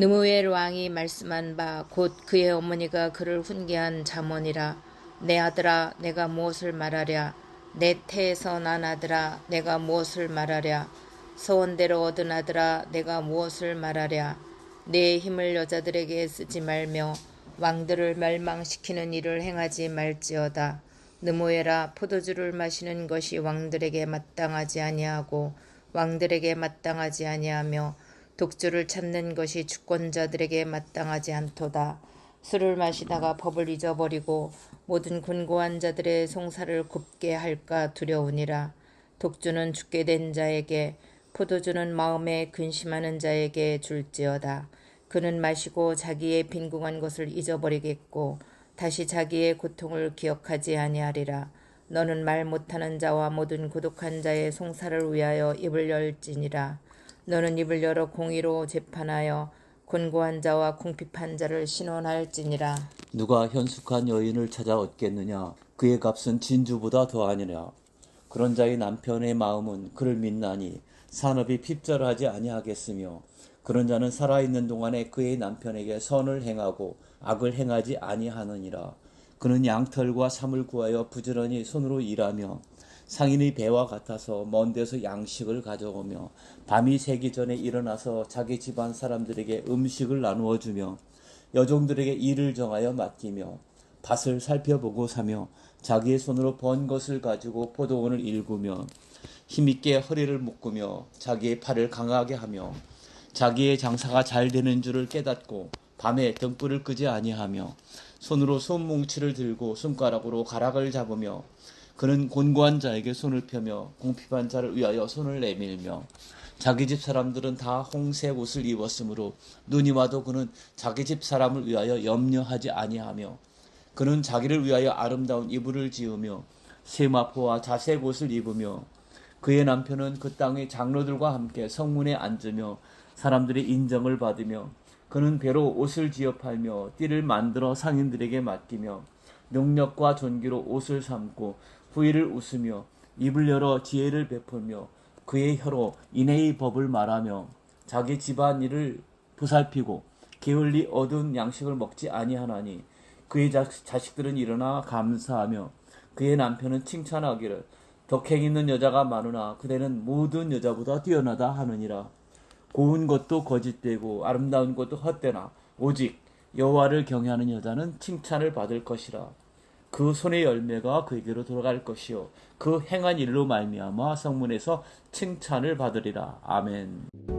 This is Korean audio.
느무엘 왕이 말씀한 바 곧 그의 어머니가 그를 훈계한 잠언이라 내 아들아 내가 무엇을 말하랴? 내 태에서 난 아들아 내가 무엇을 말하랴? 서원대로 얻은 아들아 내가 무엇을 말하랴? 내 힘을 여자들에게 쓰지 말며 왕들을 멸망시키는 일을 행하지 말지어다. 느모에라 포도주를 마시는 것이 왕들에게 마땅하지 아니하고 왕들에게 마땅하지 아니하며 독주를 찾는 것이 주권자들에게 마땅하지 않도다. 술을 마시다가 법을 잊어버리고 모든 곤고한 자들의 송사를 굽게 할까 두려우니라. 독주는 죽게 된 자에게 포도주는 마음에 근심하는 자에게 줄지어다. 그는 마시고 자기의 빈궁한 것을 잊어버리겠고 다시 자기의 고통을 기억하지 아니하리라. 너는 말 못하는 자와 모든 고독한 자의 송사를 위하여 입을 열지니라. 너는 입을 열어 공의로 재판하여 곤고한 자와 궁핍한 자를 신원할지니라. 누가 현숙한 여인을 찾아 얻겠느냐? 그의 값은 진주보다 더하니라. 그런 자의 남편의 마음은 그를 믿나니 산업이 핍절하지 아니하겠으며 그런 자는 살아있는 동안에 그의 남편에게 선을 행하고 악을 행하지 아니하느니라. 그는 양털과 삼을 구하여 부지런히 손으로 일하며 상인의 배와 같아서 먼 데서 양식을 가져오며 밤이 새기 전에 일어나서 자기 집안 사람들에게 음식을 나누어 주며 여종들에게 일을 정하여 맡기며 밭을 살펴보고 사며 자기의 손으로 번 것을 가지고 포도원을 일구며 힘있게 허리를 묶으며 자기의 팔을 강하게 하며 자기의 장사가 잘 되는 줄을 깨닫고 밤에 등불을 끄지 아니하며 손으로 손뭉치를 들고 손가락으로 가락을 잡으며 그는 곤고한 자에게 손을 펴며 공핍한 자를 위하여 손을 내밀며 자기 집 사람들은 다 홍색 옷을 입었으므로 눈이 와도 그는 자기 집 사람을 위하여 염려하지 아니하며 그는 자기를 위하여 아름다운 이불을 지으며 세마포와 자색 옷을 입으며 그의 남편은 그 땅의 장로들과 함께 성문에 앉으며 사람들의 인정을 받으며 그는 배로 옷을 지어 팔며 띠를 만들어 상인들에게 맡기며 능력과 존귀로 옷을 삼고 후일을 웃으며 입을 열어 지혜를 베풀며 그의 혀로 인애의 법을 말하며 자기 집안 일을 보살피고 게을리 얻은 양식을 먹지 아니하나니 그의 자, 자식들은 일어나 감사하며 그의 남편은 칭찬하기를 덕행 있는 여자가 많으나 그대는 모든 여자보다 뛰어나다 하느니라. 고운 것도 거짓되고 아름다운 것도 헛되나 오직 여호와를 경외하는 여자는 칭찬을 받을 것이라 그 손의 열매가 그에게로 돌아갈 것이요 그 행한 일로 말미암아 성문에서 칭찬을 받으리라 아멘.